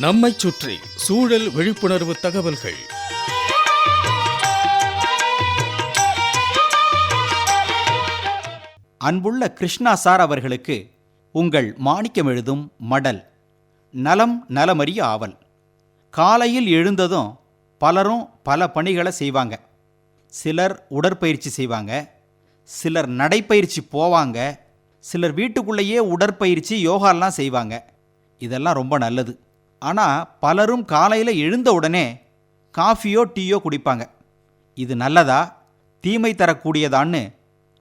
நம்மைச் சுற்றி சூழல் விழிப்புணர்வு தகவல்கள். அன்புள்ள கிருஷ்ணா சார் அவர்களுக்கு உங்கள் மாணிக்கம் எழுதும் மடல் நலம் நலமறிய ஆவல். காலையில் எழுந்ததும் பலரும் பல பணிகளை செய்வாங்க. சிலர் உடற்பயிற்சி செய்வாங்க சிலர் நடைப்பயிற்சி போவாங்க சிலர் வீட்டுக்குள்ளேயே உடற்பயிற்சி யோகாலாம் செய்வாங்க. இதெல்லாம் ரொம்ப நல்லது. ஆனால் பலரும் காலையில் எழுந்த உடனே காஃபியோ டீயோ குடிப்பாங்க. இது நல்லதா? தீமை தரக்கூடியதான்னு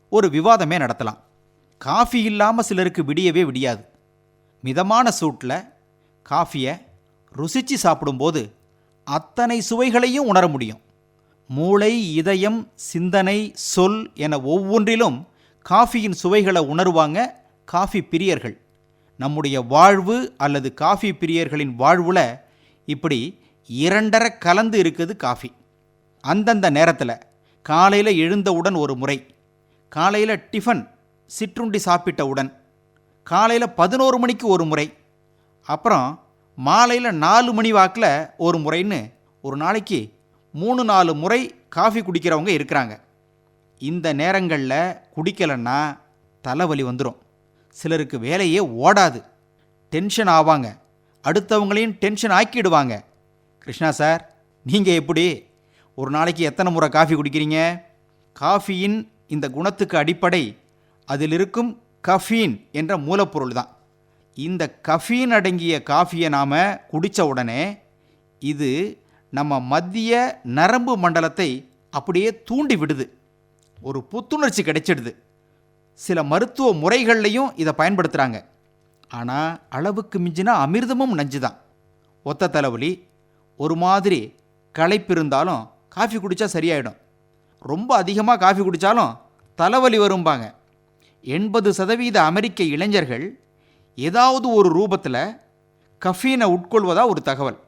ஒரு விவாதமே நடத்தலாம். காஃபி இல்லாமல் சிலருக்கு விடியவே விடியாது. மிதமான சூட்டில் காஃபியை ருசிச்சு சாப்பிடும்போது அத்தனை சுவைகளையும் உணர முடியும். மூளை இதயம் சிந்தனை சொல் என ஒவ்வொன்றிலும் காஃபியின் சுவைகளை உணருவாங்க காஃபி பிரியர்கள். நம்முடைய வாழ்வு அல்லது காஃபி பிரியர்களின் வாழ்வுல இப்படி இரண்டரை கலந்து இருக்குது காஃபி. அந்தந்த நேரத்தில் காலையில் எழுந்தவுடன் ஒரு முறை காலையில் டிஃபன் சிற்றுண்டி சாப்பிட்டவுடன் காலையில் பதினோரு மணிக்கு ஒரு முறை அப்புறம் மாலையில் நாலு மணி வாக்கில் ஒரு முறைன்னு ஒரு நாளைக்கு மூணு நாலு முறை காஃபி குடிக்கிறவங்க இருக்கிறாங்க. இந்த நேரங்களில் குடிக்கலைன்னா தலைவலி வந்துடும் சிலருக்கு வேலையே ஓடாது. டென்ஷன் ஆவாங்க. அடுத்தவங்களையும் டென்ஷன் ஆக்கிடுவாங்க. கிருஷ்ணா சார் நீங்கள் எப்படி? ஒரு நாளைக்கு எத்தனை முறை காஃபி குடிக்கிறீங்க? காஃபியின் இந்த குணத்துக்கு அடிப்படை அதில் இருக்கும் கஃபீன் என்ற மூலப்பொருள் தான். இந்த கஃபீன் அடங்கிய காஃபியை நாம் குடித்த உடனே இது நம்ம மத்திய நரம்பு மண்டலத்தை அப்படியே தூண்டி விடுது. ஒரு புத்துணர்ச்சி கிடைச்சிடுது. சில மருத்துவ முறைகள்லையும் இதை பயன்படுத்துகிறாங்க ஆனால் அளவுக்கு மிஞ்சினா அமிர்தமும் நஞ்சு தான் ஒத்த தலைவலி ஒரு மாதிரி களைப்பு இருந்தாலும் காஃபி குடித்தா சரியாயிடும். ரொம்ப அதிகமாக காஃபி குடித்தாலும் தலைவலி வரும்பாங்க. எண்பது சதவீத அமெரிக்க இளைஞர்கள் ஏதாவது ஒரு ரூபத்தில் கஃபீனை உட்கொள்வதா ஒரு தகவல்.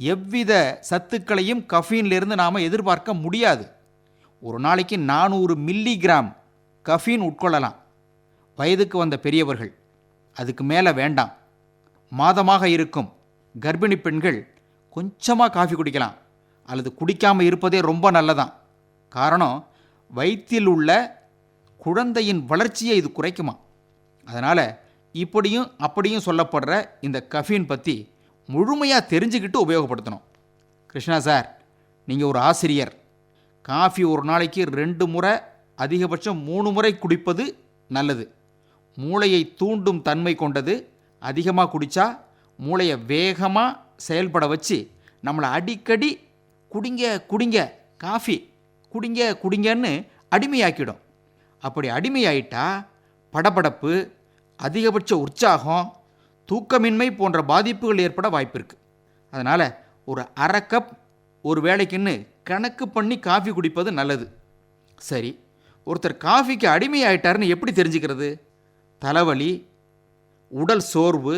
எவ்வித சத்துக்களையும் கஃபீன்லேருந்து நாம் எதிர்பார்க்க முடியாது. ஒரு நாளைக்கு நானூறு மில்லிகிராம் கஃபீன் உட்கொள்ளலாம். வயதுக்கு வந்த பெரியவர்கள் அதுக்கு மேலே வேண்டாம். மாதமாக இருக்கும் கர்ப்பிணி பெண்கள் கொஞ்சமாக காஃபி குடிக்கலாம். அல்லது குடிக்காமல் இருப்பதே ரொம்ப நல்லதான். காரணம் வயிற்றில் உள்ள குழந்தையின் வளர்ச்சியை இது குறைக்குமா? அதனால் இப்படியும் அப்படியும் சொல்லப்படுற இந்த கஃபீன் பற்றி முழுமையாக தெரிஞ்சுக்கிட்டு உபயோகப்படுத்தணும். கிருஷ்ணா சார் நீங்கள் ஒரு ஆசிரியர். காஃபி ஒரு நாளைக்கு ரெண்டு முறை அதிகபட்சம் மூணு முறை குடிப்பது நல்லது. மூளையை தூண்டும் தன்மை கொண்டது அதிகமாக குடித்தா மூளையை வேகமாக செயல்பட வச்சு நம்மளை அடிக்கடி குடிங்க குடிங்க காஃபி குடிங்க குடிங்கன்னு அடிமையாக்கிடும். அப்படி அடிமையாயிட்டா படபடப்பு அதிகபட்ச உற்சாகம் தூக்கமின்மை போன்ற பாதிப்புகள் ஏற்பட வாய்ப்பு இருக்குது அதனால் ஒரு அரை கப் ஒரு வேளைக்குன்னு கணக்கு பண்ணி காஃபி குடிப்பது நல்லது. சரி ஒருத்தர் காஃபிக்கு அடிமையாயிட்டார்னு எப்படி தெரிஞ்சுக்கிறது? தலைவலி உடல் சோர்வு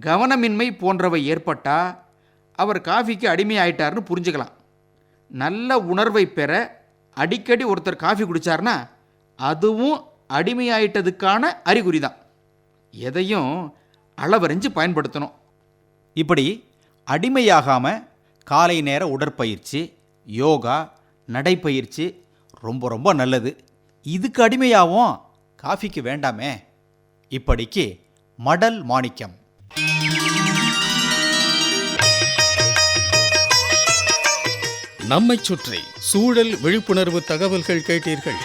கவனமின்மை போன்றவை ஏற்பட்டால் அவர் காஃபிக்கு அடிமையாயிட்டார்னு புரிஞ்சுக்கலாம். நல்ல உணர்வை பெற அடிக்கடி ஒருத்தர் காஃபி குடித்தார்னா அதுவும் அடிமையாயிட்டதுக்கான அறிகுறி தான். எதையும் அளவறிஞ்சு பயன்படுத்தணும். இப்படி அடிமையாகாமல் காலை நேர உடற்பயிற்சி யோகா நடைப்பயிற்சி ரொம்ப ரொம்ப நல்லது. இதுக்கு அடிமையாகவும் காஃபிக்கு வேண்டாமே. இப்படிக்கு மடல் மாணிக்கம். நம்மைச் சுற்றி சூழல் விழிப்புணர்வு தகவல்கள் கேட்டீர்கள்.